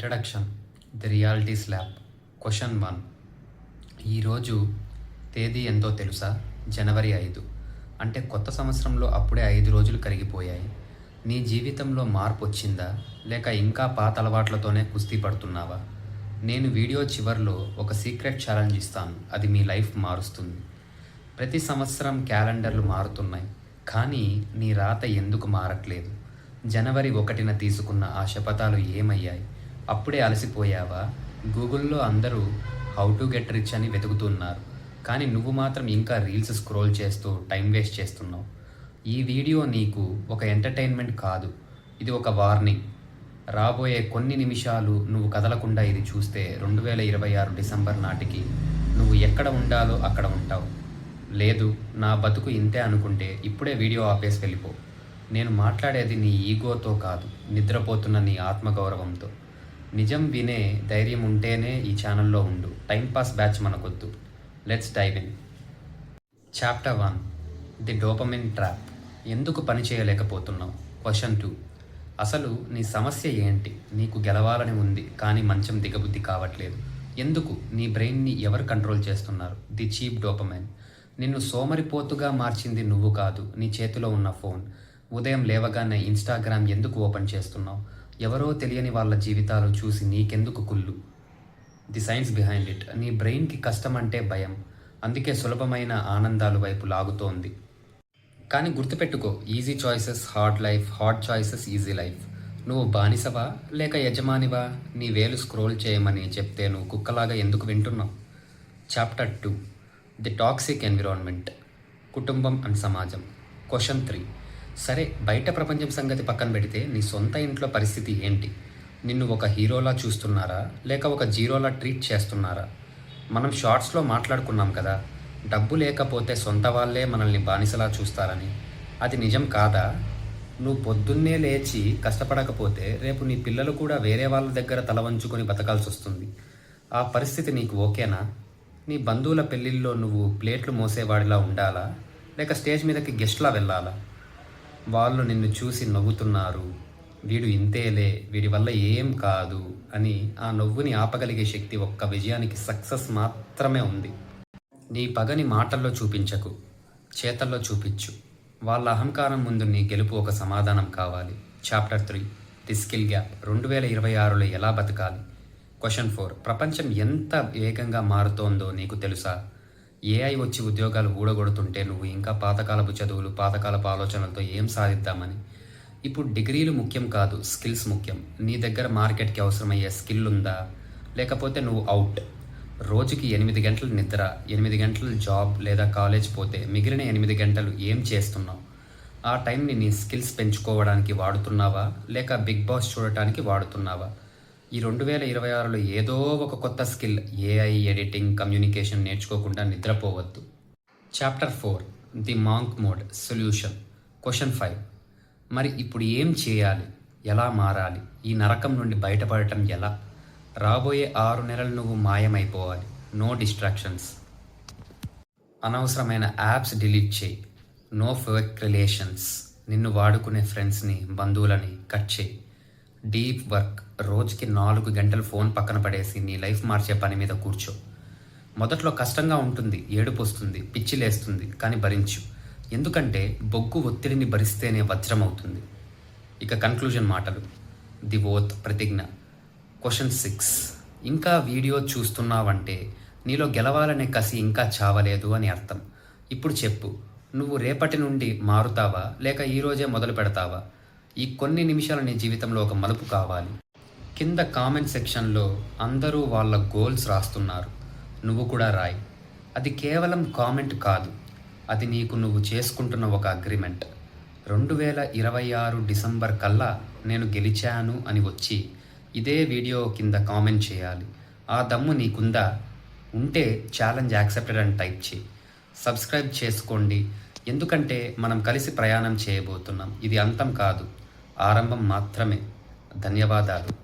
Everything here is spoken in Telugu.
Introduction the reality slab question one ఈరోజు తేదీ ఎంతో తెలుసా? జనవరి ఐదు. అంటే కొత్త సంవత్సరంలో అప్పుడే ఐదు రోజులు కరిగిపోయాయి. నీ జీవితంలో మార్పు వచ్చిందా? లేక ఇంకా పాత అలవాట్లతోనే కుస్తీ పడుతున్నావా? నేను వీడియో చివర్లో ఒక సీక్రెట్ ఛాలెంజ్ ఇస్తాను. అది మీ లైఫ్ మారుస్తుంది. ప్రతి సంవత్సరం క్యాలెండర్లు మారుతున్నాయి. కానీ నీ రాత ఎందుకు మారట్లేదు? జనవరి ఒకటిన తీసుకున్న ఆ శపథాలు ఏమయ్యాయి? అప్పుడే అలసిపోయావా? గూగుల్లో అందరూ హౌ టు గెట్ రిచ్ అని వెతుకుతున్నారు. కానీ నువ్వు మాత్రం ఇంకా రీల్స్ స్క్రోల్ చేస్తూ టైం వేస్ట్ చేస్తున్నావు. ఈ వీడియో నీకు ఒక ఎంటర్టైన్మెంట్ కాదు. ఇది ఒక వార్నింగ్. రాబోయే కొన్ని నిమిషాలు నువ్వు కదలకుండా ఇది చూస్తే రెండు వేల ఇరవై ఆరు డిసెంబర్ నాటికి నువ్వు ఎక్కడ ఉండాలో అక్కడ ఉంటావు. లేదు నా బతుకు ఇంతే అనుకుంటే ఇప్పుడే వీడియో ఆపేసి వెళ్ళిపో. నేను మాట్లాడేది నీ ఈగోతో కాదు నిద్రపోతున్న నీ ఆత్మగౌరవంతో. నిజం వినే ధైర్యం ఉంటేనే ఈ ఛానల్లో ఉండు. Timepass batch మనకొద్దు. Let's dive in chapter one the dopamine trap ఎందుకు పని చేయలేకపోతున్నావు? క్వశ్చన్ టూ అసలు నీ సమస్య ఏంటి? నీకు గెలవాలని ఉంది కానీ మంచం దిగబుద్ధి కావట్లేదు. ఎందుకు? నీ బ్రెయిన్ని ఎవరు కంట్రోల్ చేస్తున్నారు? ది చీప్ డోపమైన్ నిన్ను సోమరిపోతుగా మార్చింది నువ్వు కాదు నీ చేతిలో ఉన్న ఫోన్ ఉదయం లేవగానే ఇన్స్టాగ్రామ్ ఎందుకు ఓపెన్ చేస్తున్నావు? ఎవరో తెలియని వాళ్ళ జీవితాలు చూసి నీకెందుకు కుళ్ళు? ది సైన్స్ బిహైండ్ ఇట్ నీ బ్రెయిన్కి కష్టం అంటే భయం. అందుకే సులభమైన ఆనందాలు వైపు లాగుతోంది. కానీ గుర్తుపెట్టుకో easy choices hard life hard choices easy life నువ్వు బానిసవా? లేక యజమానివా? నీ వేలు స్క్రోల్ చేయమని చెప్తే నువ్వు కుక్కలాగా ఎందుకు వింటున్నావు? Chapter two the toxic environment కుటుంబం అండ్ సమాజం. క్వశ్చన్ త్రీ సరే బయట ప్రపంచం సంగతి పక్కన పెడితే నీ సొంత ఇంట్లో పరిస్థితి ఏంటి? నిన్ను ఒక హీరోలా చూస్తున్నారా? లేక ఒక జీరోలా ట్రీట్ చేస్తున్నారా? మనం షార్ట్స్లో మాట్లాడుకున్నాం కదా డబ్బు లేకపోతే సొంత వాళ్ళే మనల్ని బానిసలా చూస్తారని. అది నిజం కాదా? నువ్వు పొద్దున్నే లేచి కష్టపడకపోతే రేపు నీ పిల్లలు కూడా వేరే వాళ్ళ దగ్గర తల వంచుకొని బతకాల్సి వస్తుంది. ఆ పరిస్థితి నీకు ఓకేనా? నీ బంధువుల పెళ్ళిళ్ళలో నువ్వు ప్లేట్లు మోసేవాడిలా ఉండాలా? లేక స్టేజ్ మీదకి గెస్ట్లా వెళ్ళాలా? వాళ్ళు నిన్ను చూసి నవ్వుతున్నారు. వీడు ఇంతేలే వీడి వల్ల ఏం కాదు అని ఆ నవ్వుని ఆపగలిగే శక్తి ఒక్క విజయానికి సక్సెస్ మాత్రమే ఉంది. నీ పగని మాటల్లో చూపించకు చేతల్లో చూపించు. వాళ్ళ అహంకారం ముందు నీ గెలుపు ఒక సమాధానం కావాలి. Chapter three the skill gap. రెండు వేల ఇరవై ఆరులో ఎలా బతకాలి? క్వశ్చన్ ఫోర్ ప్రపంచం ఎంత వేగంగా మారుతోందో నీకు తెలుసా? ఏఐ వచ్చి ఉద్యోగాలు ఊడగొడుతుంటే నువ్వు ఇంకా పాతకాలపు చదువులు పాతకాలపు ఆలోచనలతో ఏం సాధిద్దామని? ఇప్పుడు డిగ్రీలు ముఖ్యం కాదు స్కిల్స్ ముఖ్యం. నీ దగ్గర మార్కెట్కి అవసరమయ్యే స్కిల్ ఉందా? లేకపోతే నువ్వు అవుట్. రోజుకి ఎనిమిది గంటలు నిద్ర ఎనిమిది గంటలు జాబ్ లేదా కాలేజ్ పోతే మిగిలిన ఎనిమిది గంటలు ఏం చేస్తున్నావు? ఆ టైంని నీ స్కిల్స్ పెంచుకోవడానికి వాడుతున్నావా? లేక బిగ్ బాస్ చూడటానికి వాడుతున్నావా? ఈ రెండు వేల ఇరవై ఆరులో ఏదో ఒక కొత్త స్కిల్ ఏఐ ఎడిటింగ్ కమ్యూనికేషన్ నేర్చుకోకుండా నిద్రపోవద్దు. Chapter four the monk mode solution question five మరి ఇప్పుడు ఏం చేయాలి? ఎలా మారాలి? ఈ నరకం నుండి బయటపడటం ఎలా? రాబోయే ఆరు నెలలు నువ్వు మాయమైపోవాలి. నో డిస్ట్రాక్షన్స్ అనవసరమైన యాప్స్ డిలీట్ చేయి. నో ఫేక్ రిలేషన్స్ నిన్ను వాడుకునే ఫ్రెండ్స్ని బంధువులని కట్ చేయి. Deep work. రోజుకి నాలుగు గంటలు ఫోన్ పక్కన పడేసి నీ లైఫ్ మార్చే పని మీద కూర్చో. మొదట్లో కష్టంగా ఉంటుంది ఏడుపు వస్తుంది పిచ్చి లేస్తుంది కానీ భరించు. ఎందుకంటే బొగ్గు ఒత్తిడిని భరిస్తేనే వజ్రం అవుతుంది ఇక కన్క్లూజన్ మాటలు. ది ఓత్ ప్రతిజ్ఞ. క్వశ్చన్ సిక్స్ ఇంకా వీడియో చూస్తున్నావంటే నీలో గెలవాలనే కసి ఇంకా చావలేదు అని అర్థం. ఇప్పుడు చెప్పు నువ్వు రేపటి నుండి మారుతావా లేక ఈరోజే మొదలు పెడతావా? ఈ కొన్ని నిమిషాలు నీ జీవితంలో ఒక మలుపు కావాలి. కింద కామెంట్ సెక్షన్లో అందరూ వాళ్ళ గోల్స్ రాస్తున్నారు. నువ్వు కూడా రాయి. అది కేవలం కామెంట్ కాదు. అది నీకు నువ్వు చేసుకుంటున్న ఒక అగ్రిమెంట్. రెండు వేల ఇరవై ఆరు డిసెంబర్ కల్లా నేను గెలిచాను అని వచ్చి ఇదే వీడియో కింద కామెంట్ చేయాలి. ఆ దమ్ము నీకుందా? ఉంటే ఛాలెంజ్ యాక్సెప్టెడ్ అని టైప్ చేయి. సబ్స్క్రైబ్ చేసుకోండి. ఎందుకంటే మనం కలిసి ప్రయాణం చేయబోతున్నాం. ఇది అంతం కాదు. ఆరంభం మాత్రమే. ధన్యవాదాలు.